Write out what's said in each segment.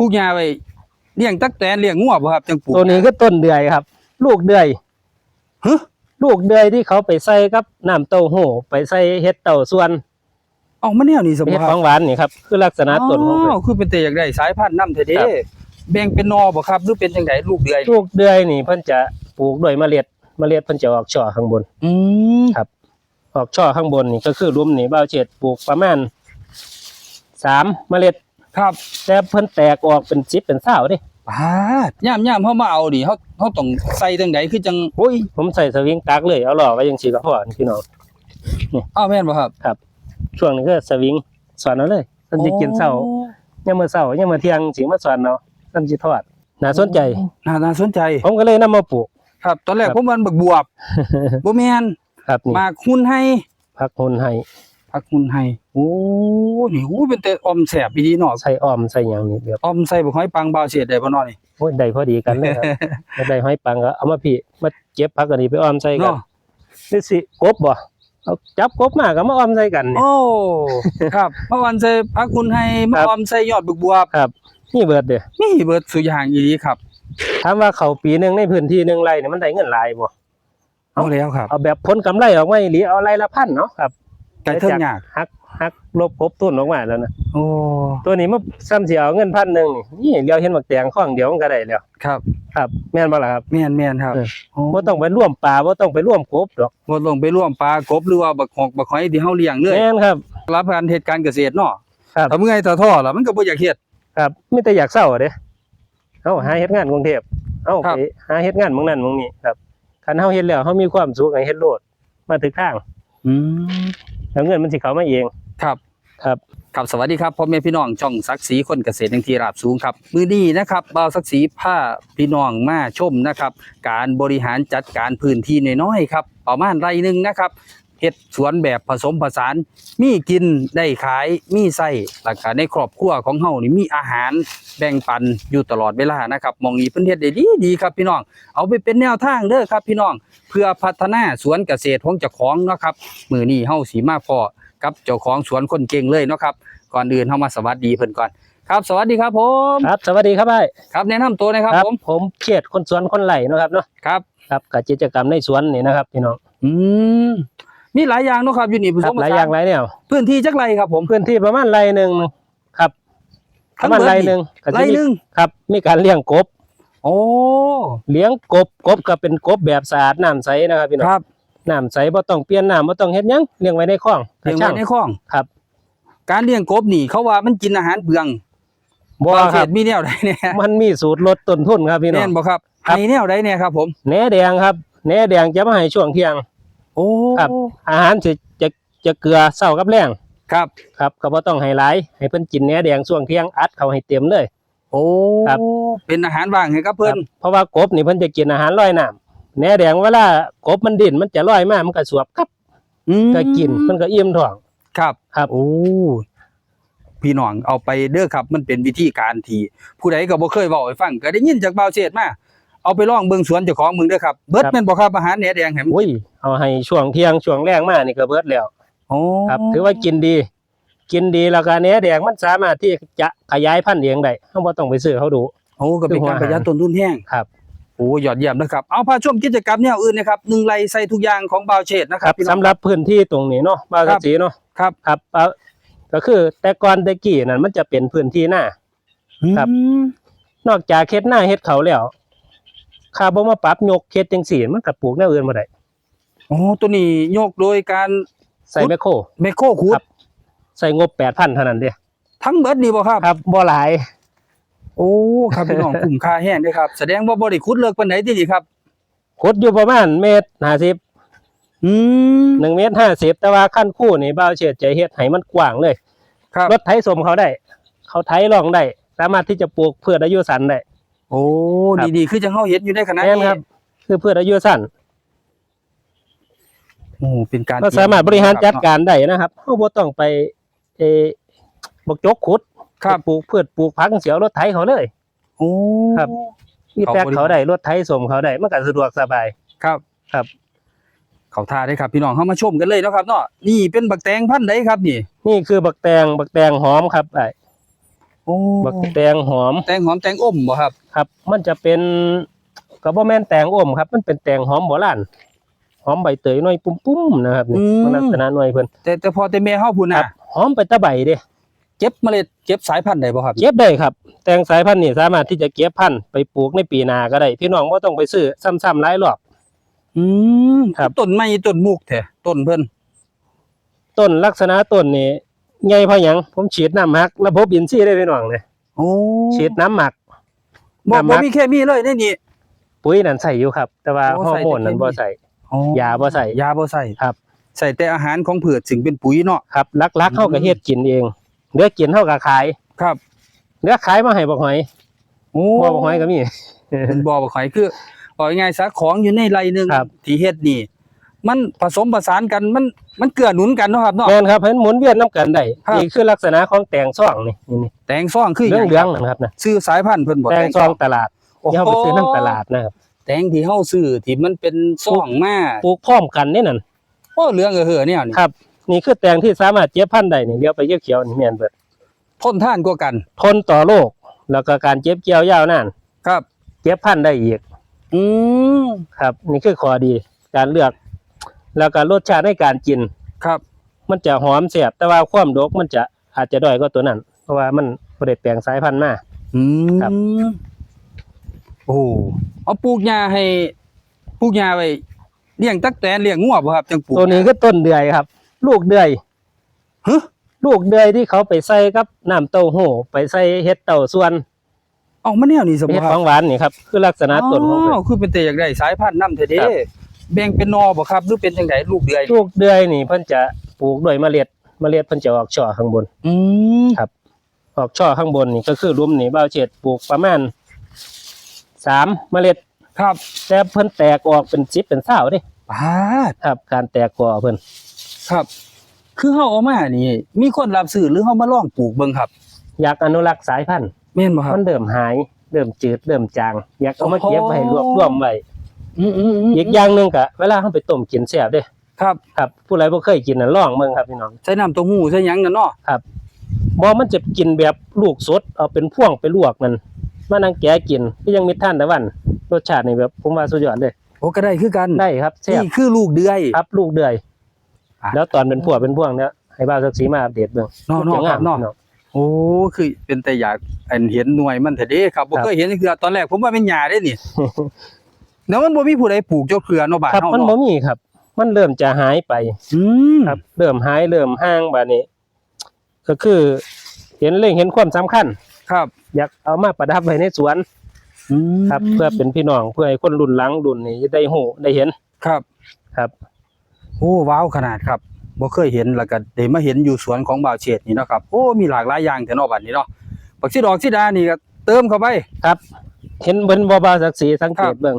ปลูกหญ้าไว้เลี้ยงตักแตนเลี้ยงงัวบ่ครับจังปลูกตัวนี้คือต้นเดือยครับ ลูกเดือยฮะลูกเดือยที่เขาไปใส่กับน้ำเต้าหู้ไปใส่เฮ็ดเต้าส่วนเอ้ามันแนวนี้สมเฮ็ดคขรัอบงหวานนี่ครับคือลักษณะต้นของเพิ่นอ๋อคือเป็นแต่อยากได้สายพันธุ์นำแท้เด้ครับ แบ่งเป็นนอบ่ครับหรือเป็นจังไดลูกเดือยลูกเดือยนี่เพิ่นจะปลูกด้วยเมล็ดเมล็ดเพิ่นจะออกช่อข้างบน อืมครับ ออกช่อข้างบนนี่ก็คือรุมนี่บ่าวเจ็ดปลูกประมาณสามเมล็ด ครับแต่เพิ่นแตกออกเป็น10เป็น20เด้ปาดย่ามๆเฮามาเอาดิเฮาเฮาต้องใส่จังไดคือจังโอ้ยผมใส่สวิงตักเลยเอาหล่อไว้จังซี่ก็พอพี่น้องอ้าวแม่นบ่ครับ ช่วงนี้ก็สวิงสอนเอาเลยเพิ่นสิกินเช้าโอ้ยามมื้อเช้ายามมื้อเที่ยงสิมาสอนเอาเพิ่นสิทอดน่าสนใจน่าน่าสนใจ ผมก็เลยนำมาปลูก ครับ ตอนแรกครับผมมันบักบวบบ่แม่นครับนี่หมากหุ้นให้พักหุ่นให้ ผักหุ้นให้โอ้นี่โอ้เป็นแต่ออมแสบอีดีเนาะใส่อ้อมใส่หยังนี่แบบออมใส่บักหอยปังบาวเสียดได้บ่เนาะนี่โอ้ยได้พอดีกันเลยครับถ้าได้ห้อยปังก็เอามาพี่มาเก็บผักอันนี้ไปอ้อมใส่กันเนาะนี่สิกบบ่เอาจับกบมาก็มาอ้อมใส่กันนี่โอ้ครับเมื่อวันใส่ผักหุ้นให้มาครับออมใส่ยอดบักบวบครับนี่เบิดเด้อมีเบิดสุอย่างอีดีครับถามว่าเขาปีหนึงในพื้นที่หนึงไร่นี่มันได้เงินหลายบ่เอาแล้วครับเอาแบบผลกำไรออกมาอีหรือเอาไร่ละพันเนาะครับ ไก่เทิงยากหักหักลบกบทุนออกมาแล้วนะโอ้ตัวนี้มันซ้ำสิเอาเงินพันหนึงนี่นี่เดียวเห็นบักแตงข้องเดียวมันก็ได้แล้วครับ ครับแม่นบ่ล่ะครับแม่นแม่นครับเออโอ้บ่ต้องไปร่วมปลาบ่ต้องไปร่วมกบดอกบ่ลงไปร่วมปลากบหรือว่าบักหอกบักหอยที่เฮาเลี้ยงเลยแม่นครับ รับการเฮ็ดการเกษตรเนาะครับถ้าเมื่อยต่อท่อล่ะมันก็บ่อยากเฮ็ดครับมีแต่อยากเศร้าเด้เฮาหาเฮ็ดงานกรุงเทพเฮาครัไปบหาเฮ็ดงานหม่องนั้นหม่องนี้ครับคันเฮาเฮ็ดแล้วเฮามีความสุขให้เฮ็ดโลดมาถึงทาง อืม แล้วเงินมันสิเข้ามาเอง ครับ ครับ ครับสวัสดีครับพ่อแม่พี่น้องช่องศักดิ์ศรีคนเกษตรยังทีราบสูงครับ มื้อนี้นะครับบ่าวศักดิ์ศรีพาพี่น้องมาชมนะครับ การบริหารจัดการพื้นที่น้อยๆครับประมาณไร่หนึงนะครับ เฮ็ดสวนแบบผสมผสาน มีกินได้ขายมีไส้แล้วก็ในครอบครัวของเฮานี่มีอาหารแบ่งปันอยู่ตลอดเวลานะครับหมองนี้เพิ่นเฮ็ดได้ดีดีครับพี่น้อง เอาไปเป็นแนวทางเด้อครับพี่น้อง เพื่อพัฒนาสวนเกษตรของเจ้าของเนาะครับมื้อนี้เฮาสิมาพอกับเจ้าของสวนคนเก่งเลยเนาะครับก่อนอื่นเฮามาสวัสดีเพิ่นก่อนครับสวัสดีครับผมครับสวัสดีครับอ้ายครับแนะนำตัวหนะครับผมผมเขียดคนสวนคนไร่เนาะครับเนาะครับครับกับกิจกรรมในสวนนี่นะครับพี่น้องอืม มีหลายอย่างเนาะครับอยู่นี่ผคสรับมผหลายสอย่างหลายแนวพื้นที่จักไรครับผม พื้นที่ประมาณไร่หนึงครับปทั้ระงมาณเบิดไร่นี่หนึงก็สิไรมีหนึงครับ มีการเลี้ยงกบ โอ้เลี้ยงกบกบก็เป็นกบแบบสะอาดน้ำใสนะครับพี่น้องครับน้ำใสบ่ต้องเปลี่ยนน้ำบ่ต้องเฮ็ดหยังเลี้ยงไว้ในคลองเลี้ยงช่าไว้ในคลอง ครับการเลี้ยงกบนี่เขาว่ามันกินอาหารเปลืองบ่ประคเทรับศมีแนวใดเนี่ยมันมีสูตรลดต้นทุนครับพี่น้อแน่ง นบ่ครับครับให้แนวใดเนี่ยครับผม แหนแดงครับแหนแดงจะมาให้ช่วงเที่ยง โอ้ครับ อาหารสิจะจะเกลือเช้ากับแรงครับ ครับก็บ่ต้องให้หลายให้เพิ่นกินแหนแดงช่วงเที่ยงอัดเข้าให้เต็มเลย โอ้ครับ เป็นอาหารว่างให้กับคเพิ่รันบเพราะว่ากบนี่เพิ่นจะกินอาหารลอยน้ำแหนแดงเวลากบมันดิ้นมันจะลอยมามันก็สวบครับอืมก็กินมันก็อิ่มท้อง ครับครับ โอ้พี่น้องเอาไปเด้อครับ มันเป็นวิธีการที่ผู้ใดก็บ่เคยเว้าให้ฟังก็ได้ยินจากบ่าวเศษมา เอาไปลองเบิ่งสวนเจ้าของมึงเด้อครับเบิดแม่นบ่ครับอาหารแหนแดงให้มันอุ้ยเอาให้ช่วงเที่ยงช่วงแรงมานี่ก็เบิดแล้วโอ้ครับ ถือว่ากินดี กินดีแล้วก็แหนแดงมันสามารถที่จะขยายพันธุ์เองได้เฮาบ่ต้องไปซื้อเขาดูโอ้ก็เป็นการประหยัดต้นทุนแห้งครับโอ้ยอดเยี่ยมนะครับ เอาพาชมกิจกรรมแนวอื่นนะครับหนึ่งไร่ใส่ทุกอย่างของบ่าวเชษนะคครัรับบพี่น้สำองหรับพื้นที่ตรงนี้เนาะบางครักะบสีเนาะครับครับเอาก็คือแต่ก่อนแต่กี้นั่นมันจะเป็นพื้นที่หน้าครับอืมนอกจากเฮ็ดหน้าเฮ็ดเขาแล้ว ข้าบ่มาปรับยกเฮ็ดจังซี่ มันก็ปลูกแนวอื่นบ่ได้โอ้ตัวนี้โยกโดยการใส่แมคโครไมโครขูครัดบใส่งบ8,000เท่านั้นเด้ทั้งเบิดนี่บ่ครับ ครับบ่หลาย โอ้ครับพี่น้องคุ้มค่าแห้งเด้อครับ แสดงว่าบ่ได้ขุดเลิกปานใดตินี่ครับขุดอยู่ประมาณเมตร50อืม1เมตร50แต่ว่าขั้นคู่นี่บ่าวเชิดจะเฮ็ดให้มันกว้างเลย ครับรถไถสมเขาได้ เขาไถรองได้ สามารถที่จะปลูกพืชอายุสั้นได้ โอ้ครับ ดีๆคือจังเฮาเฮ็ดอยู่ในขณะแม่นนี้ครับ คือพืชอายุสั้นโอ้เป็นการก็สามารถบริหารจัดการได้นะครับเฮาบ่ต้องไปเออบกจกขุดครับไปปลูกพืชปลูกผักเสียวรถไถเขาเลย โอ้ ครับ มีเขาแตกบริหารเขาได้รถไถสมเขาได้มันก็สะดวกสบาย ครับครับ เขาท่าได้ครับ พี่น้องเฮามาชมกันเลยเนาะครับเนาะนี่เป็นบักแตงพันธุ์ใดครับนี่ นี่คือบักแตงบักแตงหอมครับไอ้โอ้โอ้บักแตงหอม แตงหอมแตงอมบ่ครับ ครับ มันจะเป็นก็บ่แม่นแตงอมครับ มันเป็นแตงหอมโบราณหอมใบเตยหน่อยปุ้มๆนะครับนี่มันลักษณะหน่วยเพิ่นแต่แต่พอแต่แม่เฮาพุ่นครัน่ะบหอมไปแตะใบเด้เก็บเมล็ดเก็บสายพันธุ์ได้บ่ครับ เก็บได้ครับ แตงสายพันธุ์นี่สามารถที่จะเก็บพันธุ์ไปปลูกในปีหน้าก็ได้พี่น้องบ่ต้องไปซื้อซ้ำๆหลายรอบอืมครับต้นไม้ต้นมุกแท้ต้นเพิ่นต้นลักษณะต้นนี่ ใหญ่เพราะหยังผมฉีดน้ำหมักระบบอินทรีย์ได้พี่น้องเนี่ยโอ้ฉีดน้ำหมัก บ่น้ำหมับ่ก มีเคมีเลยในนี่ ปุ๋ยนั่นใส่อยู่ครับ แต่ว่าโอ้ฮอร์โมนใส่แต่นั้นบ่เคมีใส่อ๋อยาบ่ใส่ ยาบ่ใส่ครับ ใส่แต่อาหารของพืชซึ่งเป็นปุ๋ยเนาะ ครับลักๆอืมเฮาก็เฮ็ดกินเองเหลือกินเฮาก็ขายครับเหลือขายมาให้บักหอยโอ้บ่บักหอยก็มี เป็นบ่อบ่ข่อยคือบอกง่ายๆซะของอยู่ในไรหนึงครับ ที่เฮ็ดนี่ มันผสมผสานกันมันมันเกื้อหนุนกันเนาะครับเนาะ แม่นครับเห็นหมุนเวียนนํกันได้ครับ นี่คือลักษณะของแตงซ่องนี่นี่แตงซ่องคือเรื่องหเหลืองครับๆนะครับนะซื้อสายพันธุ์เพิ่นบ่แตงซองตลาดโอ้โหอย่าเอาไปซื้อน้ำตลาดนะครับแตงที่เฮาซื้อที่มันเป็นซ่องมาปลูกพร้อมกันนี่นั่นโอ้เหลืองเออเหือเนี่ยนี่ครับ นี่คือแตงที่สามารถเก็บพันธุ์ได้นี่เลี้ยวไปเขียวๆนี่แม่นเบิดทนท่านกว่ากันทนต่อโรคแล้วก็การเจ็บเกี่ยวยาวนานครับเก็บพันธุ์ได้อีก อืมครับ นี่คือข้อดีการเลือก แล้วก็รสชาติในการกิน ครับ มันจะหอมแซ่บแต่ว่าความดกมันจะอาจจะด้อยกว่าตัวนั้น เพราะว่ามันบ่ได้แปลงสายพันธุ์มา อืมครับ โอ้เอาปลูกหญ้าให้ปลูกหญ้าไว้เลี้ยงตักแตนเลี้ยงงัวบ่ครับจังปลูกตัวนี้คือต้นเดือยครับ ลูกเดือย ฮะลูกเดือยที่เขาไปใส่กับน้ำเต้าหู้ไปใส่เห็ดเต้าส่วนเอ้ามันแนวนี้สมเห็ดคขรัอบงหวานนี่ครับคือลักษณะต้นของเพิ่นอ๋อคือเป็นแต่อยากได้สายพันธุ์นำแท้เด้ครับ แบ่งเป็นนอบ่ครับหรือเป็นจังไดลูกเดือยลูกเดือยนี่เพิ่นจะปลูกด้วยเมล็ดเมล็ดเพิ่นจะออกช่อข้างบน อืมครับ ออกช่อข้างบนนี่ก็คือรุมนี่บ่าวเจ็ดปลูกประมาณสามเมล็ด ครับแต่เพิ่นแตกออกเป็น10เป็น20เด้ปาดครับ การแตกกอเพิ่นครับ คือเฮาเอามานี่ มีคนรับซื้อหรือเฮามาลองปลูกเบิ่งครับอยากอนุรักษ์สายพันธุ์แม่นบ่ครับ มันเริ่มหายเริ่มจืดเริ่มจาง อยากเอามาเก็บไว้รวบรวมไว้ อืมอืมอีกอย่างหนึงก็เวลาเฮาไปต้มกินแซ่บเด้ครับ ครับ ผู้ใดบ่เคยกินน่ะลองเบิ่งครับพี่น้องใส่น้ำเต้าหู้ใส่หยังนั่นเนาะบ่มันจะกินแบบลูกสดเอาเป็นพ่วงไปลวกนั่นมานั่งแกะกินก็ยังมีท่านตะวันรสชาตินี่แบบผมว่าสุดยอดเลยโอ้ก็ได้คือกันได้ครับแซ่บนี่คือลูกเดือย ครับลูกเดือย อะ แล้วตอนเป็นพวกเป็นพวงเนี่ยให้บ่าวสักสีมาอัปเดตเบิ่งเนาะเนาะจะงามเนาะเนาะ โอ้คือเป็นแต่อยากอันเห็นหน่วยมันแท้เด้ครับบ่ครับ เคยเห็นคือตอนแรกผมว่าเป็นหญ้าเด้นี่ แล้วมันบ่มีผู้ใดปลูกเจ้าเครือเนาะบ้านครับเฮามันบ่เนาะมีครับ มันเริ่มจะหายไป อืมครับ เริ่มหายเริ่มห่างบัดนี้ ก็คือ เห็นเร่งเห็นความสำคัญ ครับอยากเอามาประดับไว้ในสวนอืมครับ เพื่อเป็นพี่น้องเพื่อให้คนรุ่นหลังรุ่นนี้ได้ฮู้ได้เห็นครับครับ โอ้ว้าวขนาดครับบ่เคยเห็นแล้วก็ได้มาเห็นอยู่สวนของบ่าวเฉดนี่เนาะครับโอ้มีหลากหลายอย่างแต่เนาะบัดนี้เนาะบักสิดอกสิดานี่ก็เติมเข้าไป ครับ เห็นเบิ่นบ่บาวสักสีสังเกครัตบเบิ่ง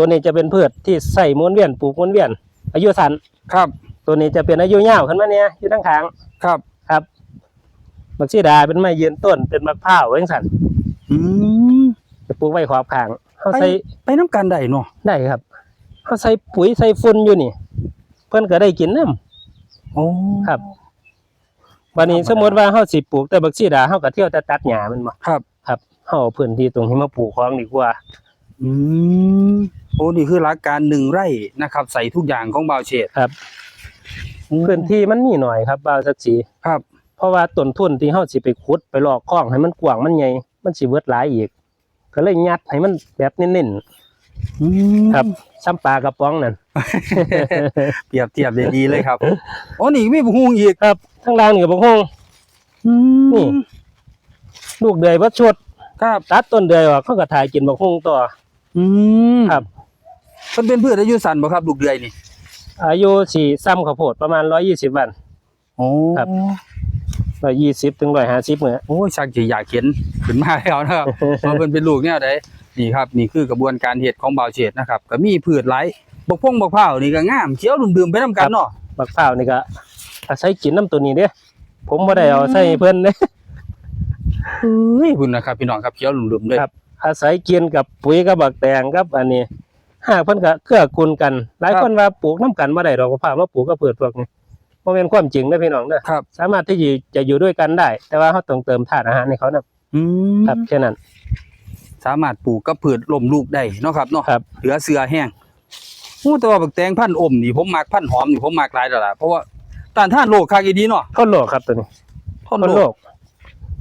ตัวนี้จะเป็นพืชที่ใส่หมุนเวียนปลูกหมุนเวียน อายุสั้นครับ ตัวนี้จะเป็นอายุยาวขึ้นมาเนี่ยอยู่ทั้งขางครับครับบักซีดาเป็นไม้ยืนต้นเป็นมะพร้าวไว้จังซั่นอืมจะปลูกไว้ขอบข้างเฮาไปใส่ไปน้ำกันได้เนาะได้ครับเฮาใส่ปุ๋ยใส่ฝุ่นอยู่นี่ เพิ่นก็ได้กินน้ำโอ้ครับวันนี้สมมติว่าเฮาสิปลูกแต่บักซีดาเฮาก็เที่ยวแต่ตัดหญ้ามันบ่ครับ ครับเฮาเอาพื้นที่ตรงนี้มาปลูกของดีกว่า อืม โอ้นี่คือหลักการหนึ่งไร่นะครับ ใส่ทุกอย่างของบ่าวเฉดครับ พื้นที่มันมีหน่อยครับบ่าวสักสีครับ เพราะว่าต้นทุนที่เฮาสิไปขุดไปลอกคลองให้มันกว้างมันใหญ่มันสิเบิดหลายอีก ก็เลยยัดให้มันแบบเน้นอืมๆครับซ้ำปลากระป๋องนั่นเปรียบเทียบได้ดีเลยครับโอ้นี่มีบุ้งอีกครับข้างล่างนี่ก็บ่ฮู้นี่ลูกเดือยบ่ชดครับตัดต้นเดือยออกเขาก็ถ่ายกินบ่ฮู้ต่อ อืมครับ มันเป็นพืชอายุสั้นบ่ครับลูกเดือยนี่อายุสิซ้ำข้าวโพดประมาณ120วัน โอ้ครับ120ถึง150มื้อโอ้ยชักจะอยากเห็นขึ้นมาแล้วนะครับ ว่าเพิ่นเป็นลูกแนวใดนี่ครับ นี่คือกระบวนการเฮ็ดของบ่าวเฉดนะครับ ก็มีพืชหลายบกพงบกเผาวนี่ก็งามเขียวดื่มๆไปนํกันเนาะ บักพร้าวนี่ก็อาศัยกินน้ำตัวนี้เด้ ผมบ่ได้เอาใส่ให้เพิ่นเด้ เฮ้ยคุณนะครับพี่น้องครับเขียวดื่มๆเลยครับ อาศัยกินกับปุ๋ยกับบักแตงกับอันนี้ หากเพิ่นก็เกื้อกูลกัน หลายคนว่าปลูกน้ำกันบ่ได้ดอกมะพร้าวมาปลูกกับพืชพวกนี้บ่เป็นความจริงเด้อพี่น้องเด้อครับ สามารถที่จะจะอยู่ด้วยกันได้ แต่ว่าเขาต้องเติมธาตุอาหารให้เขานะอืมครับแค่นั้น สามารถปลูกกับพืชลมลูกได้เนาะครับเนาะครับ เหลือเสือแห้งโอ้แต่ว่าบักแตงพันธุ์อมนี่ผมมักพันธุ์หอมนี่ผมมักหลายแล้วล่ะเพราะว่าต้านทานโรคคักอีดีเนาะทนโรคครับตัวนี้ทนทนโรโรคค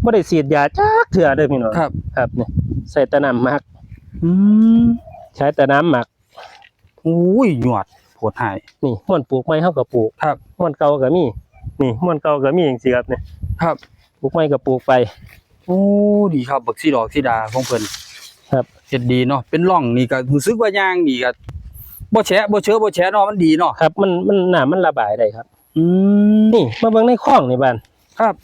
บ่ได้ฉีดยาจักเถื่อเด้อพี่น้องครับ ครับนี่ใส่แต่น้ำหมักอืม ใช้แต่น้ำหมักอุ้ยหยวดโผดหาย นี่ม่วนปลูกไม้เฮาก็ปลูกครับ ม่วนเก่าก็มีนี่ม่วนเก่าก็มีจังซี่ครับนี่ครับปลูกไม้ก็ปลูกไปโอ้ดีครับบักสีดอกสีดาของเพิ่นครับเฮ็ดดีเนาะเป็นร่องนี่ก็รู้สึกว่าย่างนี่ก็บ่แฉะบ่เชื้อบ่แฉะเนาะมันดีเนาะครับ มันมันน้ำมันระบายได้ครับ อืมนี่มาเบิ่งในคลองนี่บ้านครับ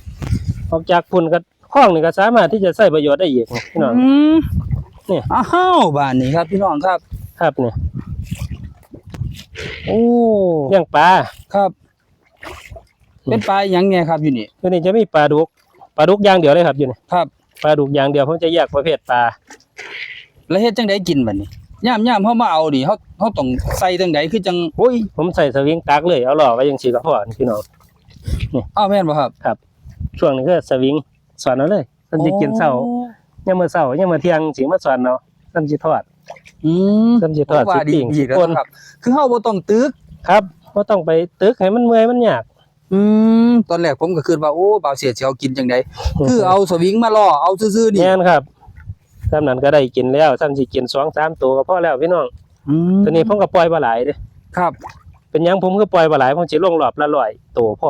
ออกจากพุ่นก็คลองนี่ก็สามารถที่จะใช้ประโยชน์ได้อีกนะพี่น้องอืมเนี่ยอ้าวบ้านนี้ครับพี่น้องครับ ครับเนี่ยโอ้เลี้ยงปลาครับอืมเป็นปลาหยังไงครับอยู่นี่ตัวนี้จะมีปลาดุกปลาดุกอย่างเดียวเลยครับอยู่นี่ครับปลาดุกอย่างเดียวผมจะแยกประเภทปลาแล้วเฮ็ดจังไดกินบัดนี้ย่ามย่ามเฮามาเอานี่เฮาเฮาต้องใส่จังไดคือจังโอ้ยผมใส่สวิงตักเลยเอาหล่อไว้ยังสีก็พอนี่พี่น้องอ้าวแม่นบ่ครับ ช่วงนี้ก็สวิงสอนเอาเลยท่านจะกินเช้าโอ้ ยังมื้อเช้ายังมื้อเที่ยงสิมาสอนเนาะท่านสิทอดอืมท่านสิทอดว่าสิดีปิ้งดีสิแล้วป่นครับ คือเฮาบ่ต้องตึกครับบ่ต้องไปตึกให้มันเมื่อยมันยากอืมตอนแรกผมก็คิดว่าโอ้บ่าวเสียสิเอากินจังไดคือเอาสวิงมาล่อเอาซื่อๆนี่แม่นครับสำนั้นก็ได้กินแล้วท่านสิกิน2 3ตัวก็พอแล้วพี่น้องอืมตัวนี้ผมก็ปล่อยบ่หลายเด้ครับ เป็นหยังผมก็ปล่อยบ่หลายผมสิลงรอบละ100ตัวพอ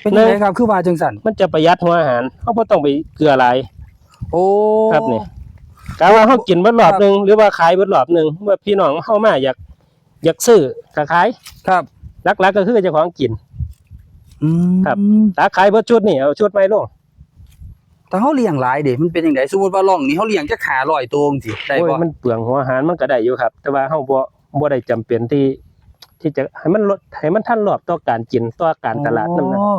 เป็นจังไดครับคือว่าจังซั่นมันจะประหยัดหัวอาหารเฮาบ่ต้องไปเกลือหลาย โอ้ครับนี่ กะว่าเฮากินเบิดรอบหนึงหรือว่าขายเบิดรอบหนึงเมื่อพี่น้องเฮามาอยากอยากซื้อก็ขายครับหลักๆก็คือเจ้าของกิน อืมครับ ถ้าขายเบิดชุดนี่เอาชุดใหม่ลง แต่เฮาเลี้ยงหลายเด้มันเป็นจังไดสมมุติว่าล่องนี่เฮาเลี้ยงจัก500ตัวจังซี่ได้โอ้ยบ่มันเปลืองหัวอาหารมันก็ได้อยู่ครับ แต่ว่าเฮาบ่บ่ได้จำเป็นที่ ที่จะให้มันลดให้มันทันรอบต่อการกินต่อการตลาดนำนะอ๋อ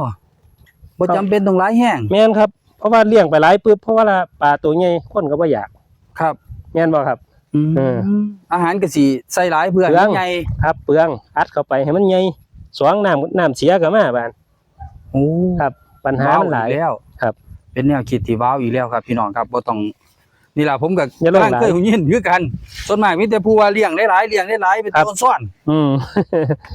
บ่จำเป็นต้องหลายแห้งแม่นครับเพราะว่าเลี้ยงไปหลายปึ๊บเพราะว่าละปลาตัวใหญ่คนก็บ่อยากครับแม่นบ่ครับอืมเอออาหารก็สิใส่หลายเพื่อเปลืองใหญ่ครับเปลืองอัดเข้าไปให้มันใหญ่สวงน้ำน้ำเสียก็มาบานโอ้ครับ ปัญหามันหลายว้วอีกแล้ว ครับ เป็นแนวคิดที่ว้าวอีกแล้วครับ พี่น้องครับบ่ต้อง นี่ล่ะผมก็อย่าลงหลายทางเคยหูยินคือกัน ส่วนมากมีแต่ผู้ว่าเลี้ยงได้หลายเลี้ยงได้หลายเป็นครับต้นซ่อนอืม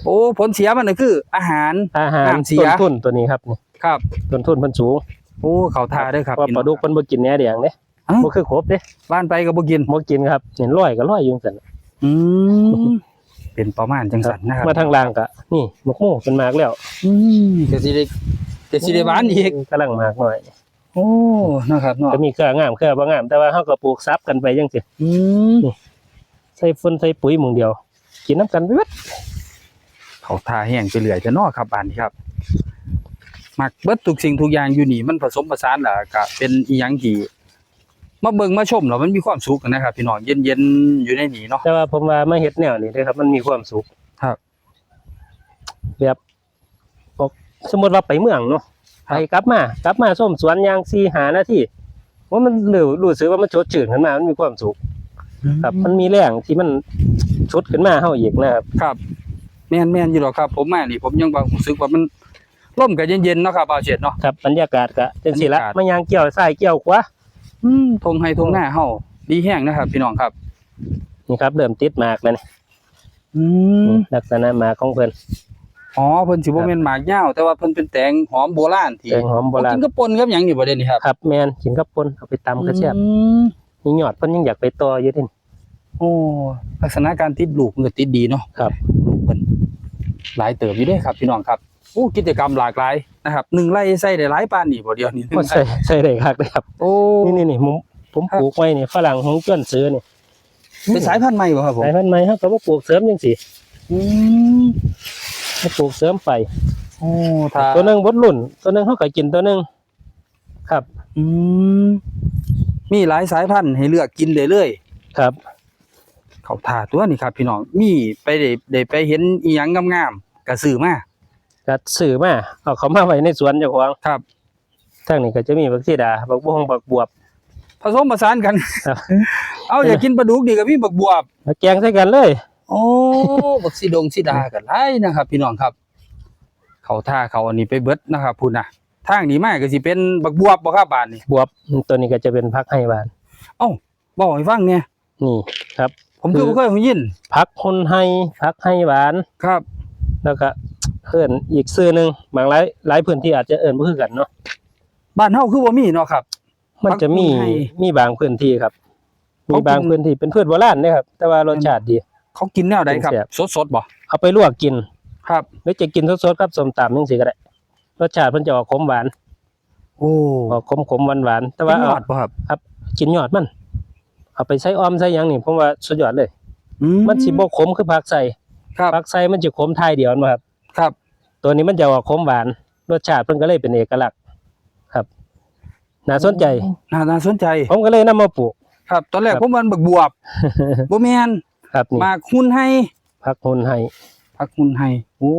โอ้ผลเสียมันก็คือ อาหารอาหารน้ำเสียต้นทุนตัวนี้ครับนี่ครับต้นทุนมันสูงโอ้เขาทาเด้อครับเพราะพี่ปน้ลาองดุกมันบ่กินแหนแดงเด้อ้าวบ่คือครบเด้บ้านไปก็บ่กินบ่กินครับเห็นร้อยก็ร้อยอยู่ซั่นอืมเป็นประมาณจังสันนะครับมาทางล่างก็นี่มกโม่เป็นมากแล้วอืมก็สิได้ก็สิได้หวานอีกกำลังมากหน่อย โอ้นะครับเนาะก็มีเครืองามเครือบ่งาม แต่ว่าเฮาก็ปลูกซับกันไปจังซี่อืมใส่ฝุ่นใส่ปุ๋ยหมึงเดียว กินน้ำกันไปเบิดเขาทาแห้งไปเรื่อยจะเนอครับบ้านนี้ครับมักเบิดทุกสิ่งทุกอย่างอยู่นี่มันผสมผสานแล้วก็เป็นอีหยังที่มาเบิ่งมาชมแล้วมันมีความสุขนะครับพี่น้องเย็นๆอยู่ในนี้เนาะแต่ว่าผมว่ามาเฮ็ดแนวนี้เด้อครับ มันมีความสุขครับ แบบออกสมมุติว่าไปเมืองเนาะครั ไปบกลับมากลับมาส้มสวนยาง4 5นาทีว่ามันรู้รู้สึกว่ามันสดชื่นขึ้นมา มันมีความสุขครับ มันมีแรงที่มันชุดขึ้นมาเฮาอีกนะครับครับแม่นแม่นอยู่หรอกครับ ผมมานี่ผมยังบางรู้สึกว่ามันร่มก็เย็นๆเนาะครับบ่าวเจ็ดเนาะครับบรรยากาศก็จังซี่ละบรรยากาศมายางเกี่ยวซ้ายเกี่ยวขวาอืมทงไห้ทงหน้าเฮาดีแห้งนะครับ พี่น้องครับนี่ครับเริ่มติดหมากแล้วนี่อืมลักษณะหมากของเพิ่น อ๋อเพิ่นสิบ่แม่นหมากยาวแต่ว่าเพิ่นเป็นแตงหอมโบราณที่แตงหอมโบราณกินกับปนกับหยังนี่บ่ได้นี่ครับครับแม่นกินกับปนเอาไปตำกระเทียมอืมนี่ยอดเพิ่นยังอยากไปต่ออยู่เดิโอ้ลักษณะการติดลูกมันก็ติดดีเนาะครับลูกเพิ่นหลายเติบอยู่เด้ครับพี่น้องครับโอ้กิจกรรมหลากหลายนะครับหนึ่งไร่ใส่ได้หลายปานนี่บ่เดียวนี่หนึ่งบ่ไร่ใส่ใส่ได้คักเลยครับ โอ้นี่นี่นี่ผมผมครับปลูกไว้นี่ฝรั่งหงจ้วนซื้อนี่เป็นสายพันธุ์ใหม่บ่ครับผมสายพันธุ์ใหม่ครับก็มาปลูกเสริมจังซี่อืม มาปลูกเสริมไปโอ้ถ้าตัวหนึงบดรุ่น ตัวหนึงเฮาก็กินตัวหนึงครับ อืมมีหลายสายพันธุ์ให้เลือกกินเรื่อยๆครับเขาท่าตัวนี่ครับ พี่น้องมีไปได้ได้ไปเห็นอีหยังงามๆก็ซื้อมาก็ซื้อมาเอาเขามาไว้ในสวนเจ้าของครับ ทางนี้ก็จะมีบักซีดาบักบวงบักบวบ ผสมผสานกัน ครับ เอาอยากกินปลาดุกนี่ก็มีบักบวบมาแกงใส่กันเลย โอ้บักสีดงสีดากันหลายนะครับ พี่น้องครับ เขาท่าเขาอันนี้ไปเบิดนะครับพุ่นน่ะทางนี้มาก็สิเป็นบักบวบบ่ครับบานนี่บวบตัวนี้ก็จะเป็นพักให้หวานบอกให้ฟังเนี่ยนี่ครับ ผมคือคือบ่เคยได้ยินพักคนให้พักให้หวานครับ แล้วก็เอิ้นอีกชื่อหนึงบางหลายหลายพื้นที่อาจจะเอิ้นบ่คือกันเนาะบ้านเฮาคือบ่มีเนาะครับ มันจะมีพักคนให้มีบางพื้นที่ครับเขามีบางกินพื้นที่เป็นพืชโบราณเด้ครับ แต่ว่ารสชาติดี เขากินแนวใดครับแซ่บสดๆบ่เอาไปลวกกินครับ หรือจะกินสดๆกับส้มตำจังซี่ก็ได้รสชาติมันจะออกขมหวานโอ้ออกขมๆหวานๆแต่กิว่านยเอาอดบ่ครับกินยอดมัน เอาไปใช้ออมใช้หยังนี่ผมว่าสุดยอดเลย อืมันสิบ่ขมคือผักใส่ครับผักใส่มันจะขมทายเดียวนั่นบ่ครับ ครับ ตัวนี้มันจะออกขมหวาน รสชาติเพิ่นก็เลยเป็นเอกลักษณ์ครับน่าสนใจ น่าน่าสนใจผมก็เลยนำมาปลูก ครับ ตอนแรกครับ ผมมันบักบวบ บ่แม่น ครับนี่มากหุ้นให้ผักหุ่นให้ผักหุ้นให้โอ้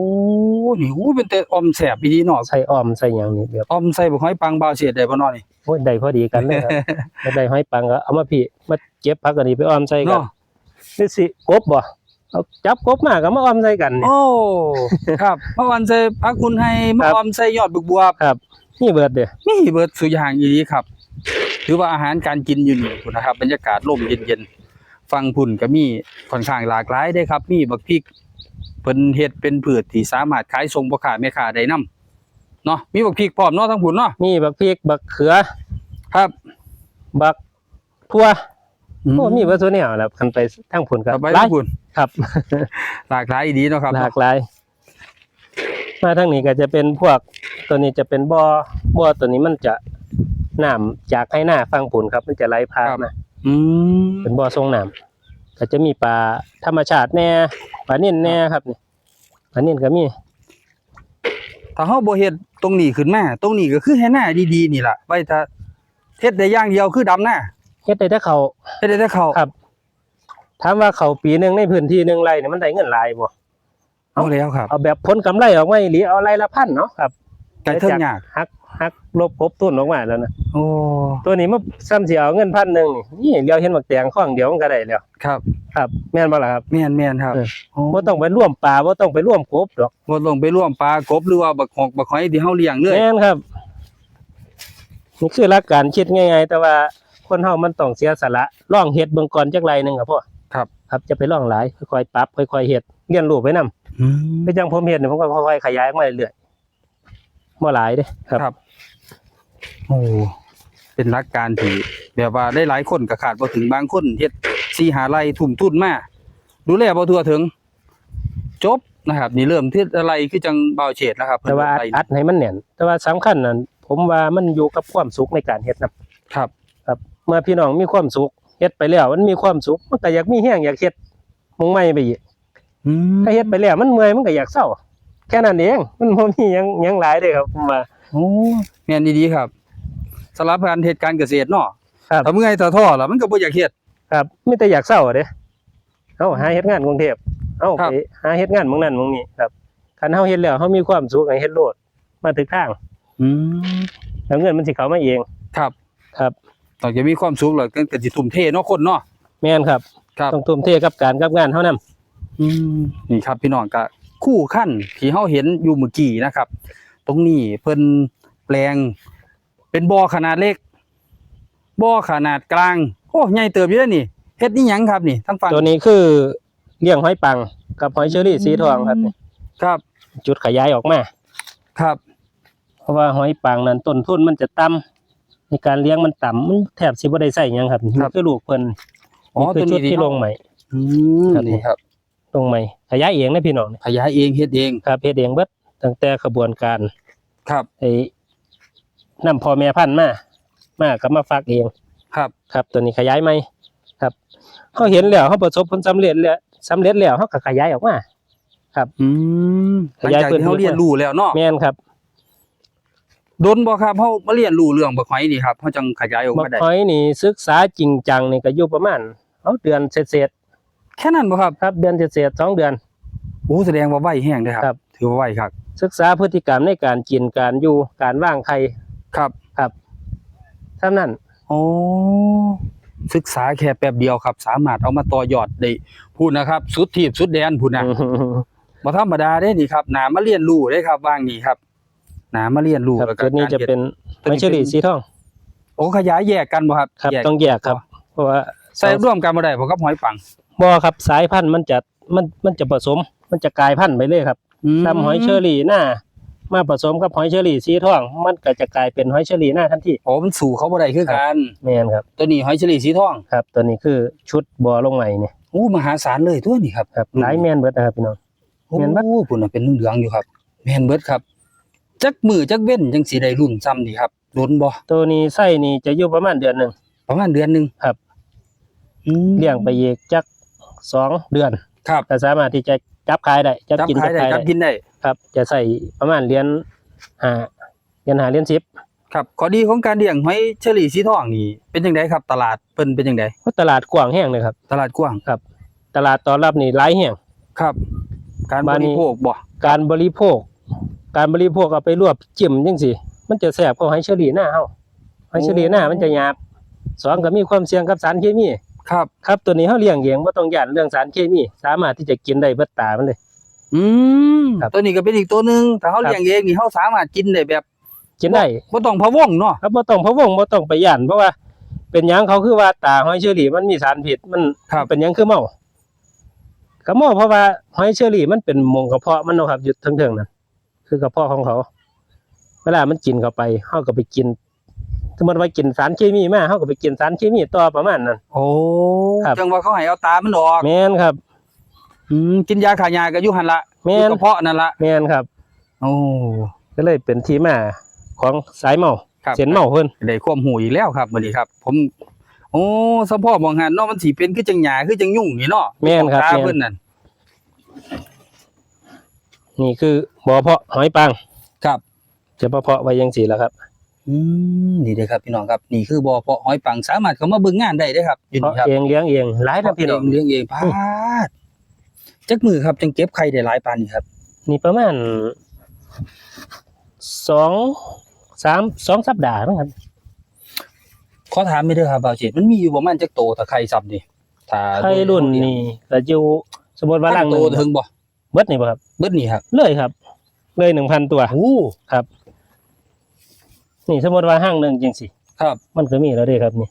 นี่โอ้เป็นแต่ออมแสบอีดีเนาะใส่ออมใส่หยังนี่แบบออมใส่บักหอยปังบาวเสียดได้บ่เนาะนี่โอ้ยได้พอดีกันเลยครับบ่ได้ห้อยปังก็เอามาพี่มาเก็บผักอันนี้ไปออมใส่กันเนาะนี่สิกบบ่เอาจับกบมาก็มาออมใส่กันนี่โอ้ครับเมื่อวันใส่ผักหุ้นให้มาครับออมใส่ยอดบักบวบครับนี่เบิดเด้อมีเบิดสุอย่างอีดีครับถือว่าอาหารการกินอยู่นี่พุ่นนะครับบรรยากาศร่มเย็นๆ ฟังพุ่นก็มีค่อนข้างหลากหลายเด้ครับ มีบักพริกเพิ่นเฮ็ดเป็นพืชที่สามารถขายส่งพ่อค้าแม่ค้าได้นํเนาะมีบักพริกพร้อมเนาะทั้งพุ่นเนาะมีบักพริกบักเขือ ครับ บักทั่วอืโอ้มีเบิดตัวแนวแหล้วคันไปทางพุ่นคครัรับบไปหลาทั้ยงพุ่นครับ หลากหลายอีดีเนาะครับหลากหลายมาทางนี้ก็จะเป็นพวกตัวนี้จะเป็นบ่อบ่อตัวนี้มันจะน้ำจากให้หน้าฟังผุนครับ มันจะไหลผ่านมา อืมเป็นบ่อทรงน้ำก็จะมีปลาธรรมชาติแน่ปลานิ่นแน่ครับนี่ปลานิ่นก็มีถ้าเฮาบ่เฮ็ดตรงนี้ขึ้นมาตรงนี้ก็คือให้หน้าดีๆนี่ล่ะไว้ถ้าเฮ็ดได้อย่างเดียวคือดำหน้าเฮ็ดได้แต่เขาเฮ็ดได้แต่เขาครับถามว่าเขาปีหนึงในพื้นที่หนึงไร่เนี่ยมันได้เงินหลายบ่เอาแล้วครับเอาแบบผลกำไรออกมาอีหลีเอาไร่ละพันเนาะครับ ไก่เทิงยากหักหักลบครบต้นออกมาแล้วนะโอ้ตัวนี้มันซ้ำสิเอาเงินพันหนึงนี่นี่เดียวเห็นบักแตงข้องเดียวมันก็ได้แล้วครับ ครับแม่นบ่ล่ะครับแม่นแม่นครับเออโอ้บ่ต้องไปร่วมปลาบ่ต้องไปร่วมกบดอกบ่ลงไปร่วมปลากบหรือว่าบักหอกบักหอยที่เฮาเลี้ยงเลยแม่นครับนี่คือหลักการคิดง่ายๆแต่ว่าคนเฮามันต้องเสียสละลองเฮ็ดเบิ่งก่อนจักไรหนึงครับพ่อครับครับจะไปลองหลายค่อยๆปรับค่อยๆเฮ็ดเรียนรู้ไปนํอืมไปจังผมเฮ็ดนี่ผมก็ค่อยๆขยายออกมาเรื่อยๆ บ่หลายเด้ครับครับ โอ้เป็นหลักการที่แบบว่าได้หลายคนก็ขาดบ่ถึงบางคนเฮ็ด4หาไร่ทุ่มทุนมาดูแลบ่ทั่วถึง จบนะครับ นี่เริ่มที่อะไรคือจังเบาเฉดนะครับแต่ว่าอัดเพิ่นอัดให้มันแน่นแต่ว่าสำคัญนั่นผมว่ามันอยู่กับความสุขในการเฮ็ดนํครับ ครับ เมื่อพี่น้องมีความสุขเฮ็ดไปแล้วมันมีความสุขมันก็อยากมีแฮงอยากเฮ็ดมุ่งใหม่ไปอีกอืมถ้าเฮ็ดไปแล้วมันเมื่อยมันก็อยากเศร้า แค่นั้นเองมันบ่มีหยังหยังหลายเด้ครับผมว่า โอ้แม่นดีๆครับสำหรับการเฮ็ดการเกษตรเนาะครับ ถ้าเมื่อยถ้าท้อแล้วมันก็บ่อยากเฮ็ด ครับมีแต่อยากเศร้าเด้เฮาหาเฮ็ดงานกรุงเทพเฮาครัไปบ หาเฮ็ดงานหม่องนั้นหม่องนี้ครับคันเฮาเฮ็ดแล้วเฮามีความสุขให้เฮ็ดโลดมาถึงทางอืมแล้วเงินมันสิเข้ามาเอง ครับครับ ต้องจะมีความสุขแล้วก็ก็สิทุ่มเทเนาะคนเนาะแม่นครับ ครับ ต้องทุ่มเทกับการกับงานเฮานำอืมนี่ครับพี่น้องก็ คู่ขั้นที่เฮาเห็นอยู่เมื่อกี้นะครับ ตรงนี้เพิ่นแปลง เป็นบ่อขนาดเล็กบ่อขนาดกลางโอ้ใหญ่เติบอยู่เด้อนี่เฮ็ดนี่หยังครับนี่ทั้งฝั่งตัวนี้คือเลี้ยงหอยปังกับหอยเชอรี่สีทองครับนี่ครับ จุดขยายออกมาครับ เพราะว่าหอยปังนั้นต้นทุนมันจะต่ำในการเลี้ยงมันต่ำมันแทบสิบ่ได้ใส่หยังครับนี่คือลูกเพิ่นอ๋อนี่คือตัวจุนี้ดที่ลงใหม่อืมครับ นี่ครับลงใหม่ขยายเองนะพี่น้องขยายเองเฮ็ดเองครับเฮ็ดเองเบิดตั้งแต่ขบวนการครับไอ้นำพ่อแม่พันธุ์มามาก็มาฝากเองครับ ครับ ตัวนี้ขยายไหมครับเฮาเห็นแล้วเฮาประสบผลสำเร็จแล้วสำเร็จแล้วเฮาก็ขยายออกมาอืมหขลังยายจากพื้นที่เฮาที่เรียนรู้แล้วเนาะแม่นครับโดนบ่ครับเฮามาเรียนรู้เรื่องบักหอยนี่ครับเฮาจังขยายออกบัมากได้หอยนี่ศึกษาจริงจังนี่ก็อยู่ประมาณเอาเดือนเศษ แค่นั้นบ่ครับๆครับเดือนเศษๆสองเดือน โอ้แสดงว่าไวแห้งเด้อคครัรับ บ ถือว่าไวครับ ศึกษาพฤติกรรมในการกินการอยู่การว่างไข่ครับ เท่านั้น โอ้ศึกษาแค่แป๊บเดียวครับ สามารถเอามาต่อยอดได้พูดนะครับ สุดทีบสุดแดนพูดนะ บ่ธรรมดาเด้นี่ครับหนามาเรียนรู้เด้ครับวางนี่ครับหนามาเรียนรู้ครับแล้วก็ตัวนี้จะเป็นตัวนี้ ไมเชอรี่สีทองโอ้ขยายแยกกันบ่ครับครับแยกต้องแยกครับ เพราะว่าใส่ร่วมกันบ่ได้บ่ครับหอยปัง บ่ครับสายพันธุ์มันจะมันมันจะผสม มันจะกลายพันธุ์ไปเลยครับมทำหอยเชอรี่หน้า มาผสมกับหอยเชอรี่สีทอง มันก็จะกลายเป็นหอยเชอรี่หน้าทันทีโอ้มันสู่เขาบ่ได้คือกันแม่นครับ ตัวนี้หอยเชอรี่สีทอง ครับ ตัวนี้คือชุดบ่อลงใหม่นี่โอ้มหาศาลเลยตัวนี้ครับครับอืมหลายแม่นเบิดนะครับพี่น้องโอ้แม่นเบิดปุ่นน่ะเป็นเหลืองๆอยู่ครับ แม่นเบิดครับจักมือจักเว้นจังสิได้รุ่นซ้ำนี่ครับโดนบ่ตัวนี้ไส้นี่จะอยู่ประมาณเดือนหนึ่งประมาณเดือนหนึงครับอืมเลี้ยงไปอีกจัก สองเดือนครับก็สามารถที่จะจับขายได้จับจับกินขายจับได้ขายจับได้กินได้ครับ จะใส่ประมาณเหรียญห้าเหรียญห้าเหรียญสิบครับข้อดีของการเลี้ยงหอยเชอรี่สีทองนี่เป็นจังไดครับ ตลาดเพิ่นเป็นจังไดเพราะตลาดกว้างแห้งเลยครับ ตลาดกว้างตลาดตอนรับนี่หลายแห้งครับ การบ้าบนนี้ริโภคบ่การบริโภค การบริโภคเอาไปรวบจิ้มจังซี่มันจะแซ่บกว่าหอยเชอรี่หน้าเฮาหอยเชอรี่หน้ามันจะหยาบสองก็มีความเสี่ยงกับสารเคมี ครับครับตัวนี้เฮาเลี้ยงเองบ่ต้องย่านเรื่องสารเคมีสามารถที่จะกินได้เบิดตามันเลย อืมครับตัวนี้ก็เป็นอีกตัวหนึงถ้าเฮาครับเลี้ยงเองนี่เฮาสามารถกินได้แบบกินได้บ่ต้องพะวงเนาะครับบ่ต้องพะวงบ่ต้องไปย่านเพราะว่า เป็นหยังเขาคือว่าตาหอยเชอรี่มันมีสารพิษมันครับเป็นหยังคือเมาก็เมาเพราะว่าหอยเชอรี่มันเป็นหมองกระเพาะมันเนาะครับอยู่เทิงๆนั่นคือกระเพาะของเขา เวลามันกินเข้าไปเฮาก็ไปกิน สมมติว่ากินสารเคมีมาเฮาก็ไปกินสารเคมีต่อประมาณนั้น โอ้ครับ จังว่าเขาให้เอาตามันออกแม่นครับ อืมกินยาขายาก็อยู่หั่นละแม่อยู่นกระเพาะนั่นละแม่นครับ โอ้ ก็เลยเป็นที่มาของสายเมาครับ เส้นเมาเพิ่นได้ความหูอีกแล้วครับมื้อนี้ครับ ผม โอ้สมพ่อมองหันเนาะมันสิเป็นคือจังหญ้าคือจังยุ่งนี่เนาะแม่นครับตาแม่นเพิ่นนั่นนี่คือบ่อเพาะหอยปังครับ จะบ่เพาะไว้จังซี่ล่ะครับ อืมนี่เด้อครับพี่น้องครับนี่คือบ่อเพาะหอยปังสามารถเข้ามาเบิ่งงานได้เด้อครับอยู่เพาะนี่ครับเองเลี้ยงเองหลายนะพี่น้อง เลี้ยงเองพาดจักมือครับจังเก็บไข่ได้หลายปานนี้ครับนี่ประมาณสองสามสองสัปดาห์มั้งครับขอถามไม่เด้อครับบ่าวเจ็ดมันมีอยู่ประมาณจักโตถ้าไข่ซับนี่ถ้าไข่รุ่นนี่ก็อยู่สมมติว่าว่าลัลังงหโตนึ่งถึงบ่เบิดนี่บ่ครับเบิดนี่ครับเลยครับ เลยหนึ่งพันตัว โอ้ นี่สมมติว่าห้างหนึ่งจังสิครับ มันก็มีแล้วเด้ครับนี่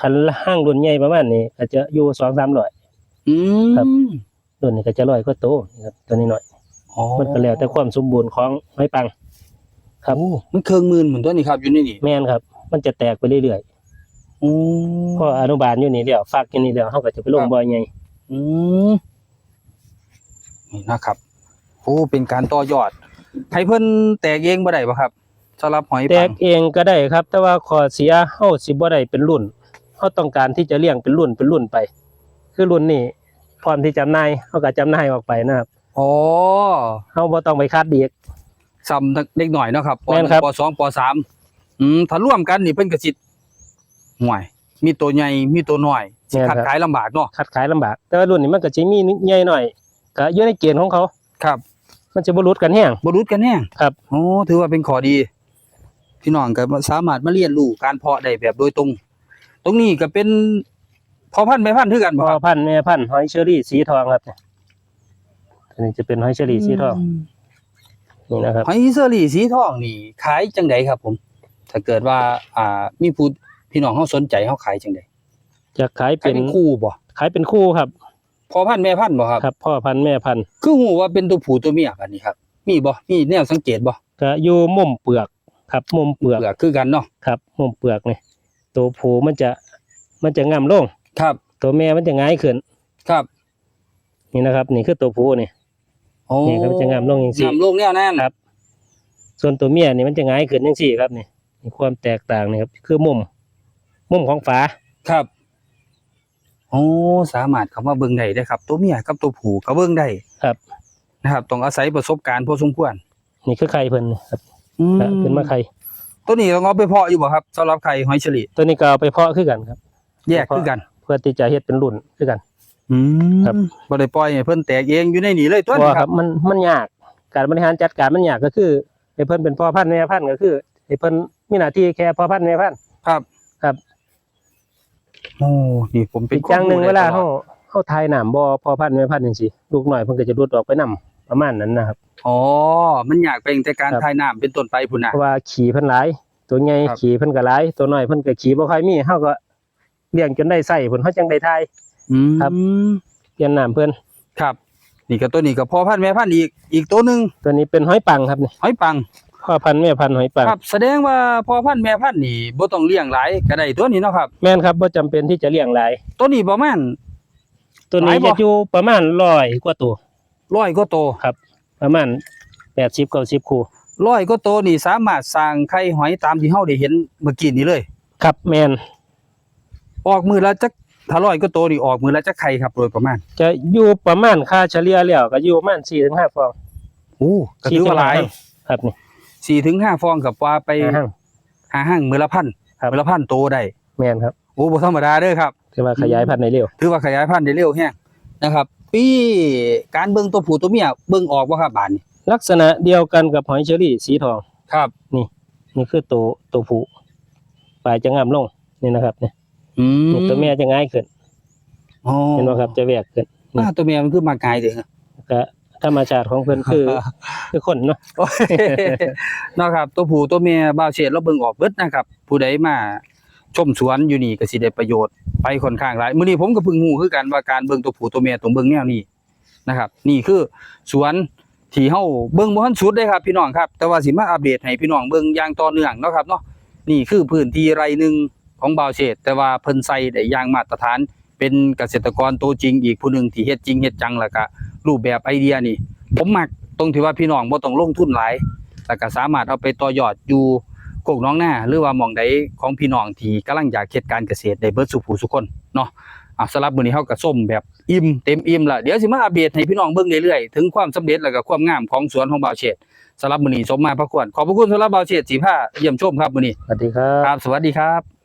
คันห้างรุ่นใหญ่ประมาณนี้อาจจะอยู่สองสามร้อยอืมครับรุ่นนี้ก็จะร้อยก็โตนี่ครับตัวนี้หน่อยอ๋อมันก็แล้วแต่ความสมบูรณ์ของไม้ปัง ครับโอ้มันเครื่องมือเหมือนตัวนี้ครับอยู่ในนี่แม่นครับ มันจะแตกไปเรื่อยโอ้ๆพออนุบาลอยู่นี่แล้วฟักอยู่นี่แล้วเขาก็จะไปลงบ่อยใหญ่อืมนี่นะครับโอ้เป็นการต่อยอดให้เพิ่นแตกเองบ่ได้บ่ครับ สำหรับหอยแตปักงเองก็ได้ครับ แต่ว่าข้อเสียเฮาสิบ่ได้เป็นรุ่นเฮาต้องการที่จะเลี้ยงเป็นรุ่นเป็นรุ่นไป คือรุ่นนี้พร้อมที่จำหน่ายเฮาก็จำหน่ายออกไปนะครับอ๋อเฮาบ่ต้องไปคัดอีก ซ้ำเล็กหน่อยเนาะครับปแม่หนนึ่งครับปสองปสามอืมถ้าร่วมกันนี่เพิ่นก็สิห่วย มีตัวใหญ่มีตัวน้อยสิคัดขายลำบากเนาะคัดขายลำบาก แต่ว่ารุ่นนี้มันก็สิมีนิดใหญ่หน่อยก็อยู่ในเกณฑ์ของเขา ครับมันจะบ่หลุดกันแฮงบ่รู้กันแน่ครับ โอ้ถือว่าเป็นข้อดี พี่น้องก็สามารถมาเรียนรู้การเพาะได้แบบโดยตรง ตรงนี้ก็เป็นพอพันธุ์แม่พันธุ์คือกันพ่บ่อครับพันธุ์แม่พันธุ์หอยเชอรี่สีทองครับเนี่ยอันนี้จะเป็นหอยเชอรี่สีทองนี่นะครับ หอยเซอรี่สีทองนี่ขายจังไดครับ ผม ถ้าเกิดว่า อ่า มีผู้พี่น้องเฮาสนใจเฮาขายจังไดจะขายขายเป็นเป็นคู่บ่ขายเป็นคู่ครับพอพันธุ์แม่พันธุ์บ่ครับ ครับ พ่อพันธุ์แม่พันธุ์คือหูว่าเป็นตัวผู้ตัวเมียบัดนี้ครับ มีบ่มีแนวสังเกตบ่ก็อยู่มุมเปลือก ครับมุมเปลือกเปลือกคือกันเนาะครับมุมเปลือกนี่ตัวผูมันจะมันจะง่ำลงครับ ตัวแม่มันจะง่ายขึ้นครับ นี่นะครับ นี่คือตัวผูนี่โอ้นี่ครับจะงามลงจังซี่งามลงแนวนั้นครับ ส่วนตัวเมียนี่มันจะง่ายขึ้นจังซี่ครับนี่มีความแตกต่างนี่ครับ คือมุม มุมของฝาครับโอ้สามารถเข้ามาเบิ่งได้เด้อครับ ตัวเมียกับตัวผู้ก็เบิ่งได้ครับ นะครับต้องอาศัยประสบการณ์พอสมควรนี่คือไข่เพิ่นนี่ครับ อืมแล้วขึ้นมาไข่ตัวนี้ต้องเอาไปเพาะอยู่บ่ครับสำหรับไข่หอยเฉลี่ตัวนี้ก็เอาไปเพาะคือกันครับ แยกคือกันเพื่อที่จะเฮ็ดเป็นรุ่นคือกัน อืมครับ บ่ได้ปล่อยให้เพิ่นแตกเองอยู่ในนี่เลยตัวเพนี้ราะว่าคครัรับบมันมันยากการบริหารจัดการมันยากก็คือให้เพิ่นเป็นพ่อพันธุ์แม่พันธุ์ก็คือให้เพิ่นมีหน้าที่แค่พ่อพันธุ์แม่พันธุ์ ครับครับ โอ้นี่ผมเป็นอีกอย่างหนึ่งข้เวมูลาได้ตเฮาอดเฮาทายน้ำบ่พอพันธุ์แม่พันธุ์จังซี่ลูกน้อยเพิ่นก็จะรุดออกไปนํ ประมาณนั้นนะครับ อ๋อ มันอยากเป็นแต่การครับ ทายน้ำเป็นต้นไปพุ่นน่ะเพราะว่าขี่เพิ่นหลาย ตัวใหญ่ครับ ขี่เพิ่นก็หลาย ตัวน้อยเพิ่นก็ขี่บ่ค่อยมีเฮาก็เลี้ยงจนได้ใส่เพิ่นเฮาจังได้ทาย อืมครับ เปลี่ยนน้ำเพิ่นครับ นี่ก็ตัวนี้ก็พ่อพันธุ์แม่พันธุ์อีกอีกตัวหนึงตัวนี้เป็นหอยปังครับนี่หอยปัง พ่อพันธุ์แม่พันธุ์หอยปัง ครับ แสดงว่าพ่อพันธุ์แม่พันธุ์นี่บ่ต้องเลี้ยงหลายก็ได้ตัวนี้เนาะครับ แม่นครับบ่จำเป็นที่จะเลี้ยงหลาย ตัวนี้ประมาณ ตัวหนี้ลายบ่ จะอยู่ประมาณ100กว่าตัว ร้อยก็โตประมาณ80 90คู่ร้อยก็โตนี่สามารถสร้างไข่หอยตามที่เฮาได้เห็นเมื่อกี้นี้เลย ครับแม่นออกมือละจักถ้าร้อยก็โตนี่ออกมือละจักไข่ครับโดยประมาณจะอยู่ประมาณค่าเฉลี่ยแล้วก็อยู่ประมาณ4-5ฟองโอ้ก็ถือว่าหลายครับนี่สี่ถึงห้าฟองกับว่าไปห้าห้าง หาห้างมือละพันครับ มือละพันโตได้แม่นครับโอ้บ่ธรรมดาเด้อครับถือว่าขยายพันธุ์ได้เร็ว ถือว่าขยายพันธุ์ได้เร็วแฮงนะครับ ปีการเบิ่งตัวผู้ตัวเมียเบิ่งออกบ่ครับบานนี้ลักษณะเดียวกันกับหอยเชอรี่สีทอง ครับ นี่คือตัวตัวผู้ปลายจะงามลงนี่นะครับนี่อืมนี่ตัวแม่จะง่ายขึ้นอ๋อเห็นไหมครับจะแหวกขึ้นอ่าตัวเมียมันคือมากายเด้อก็ธรรมชาติของเพิ่นคือ คือคนเนาะ โอ้ยเนาะครับ ตัวผู้ตัวเมียบ่าวเฉดเราเบิ่งออกเบิดนะครับ ผู้ใดมา ชมสวนอยู่นี่ก็สิได้ประโยชน์ไปค่อนข้างหลายมื้อนี้ผมก็เพิ่งรู้คือกันว่าการเบิ่งตัวผู้ตัวเมียต้องเบิ่งแนวนี้นะครับ นี่คือสวนที่เฮาเบิ่งบ่ทันสุดเด้ครับพี่น้องครับ แต่ว่าสิมาอัปเดตให้พี่น้องเบิ่งอย่างต่อเนื่องเนาะครับเนาะนี่คือพื้นที่ไร่หนึ่งของบ่าวเฉดแต่ว่าเพิ่นใส่ได้อย่างมาตรฐาน เป็นเกษตรกรตัวจริงอีกผู้หนึ่งที่เฮ็ดจริงเฮ็ดจังแล้วก็รูปแบบไอเดียนี่ ผมมักตรงที่ว่าพี่น้องบ่ต้องลงทุนหลายแล้วก็สามารถเอาไปต่อยอดอยู่ โคกน้องหน้าหรือว่าหม่องใดของพี่น้องที่กำลังอยากเฮ็ดการเกษตรได้เบิดสุผู้สุคนเนาะอะสำหรับมื้อนี้เฮาก็ส้มแบบอิ่มเต็มอิ่มละเดี๋ยวสิมาอัปเดตให้พี่น้องเบิ่งเรื่อยๆถึงความสำเร็จแล้วก็ความงามของสวนของบ่าวเชษฐ์สำหรับมื้อนี้สมมาพระควรขอบพระคุณสำหรับบ่าวเชษฐ์สีผ้าเยี่ยมชมครับมื้อนี้สวัสดีครับครับ สวัสดีครับ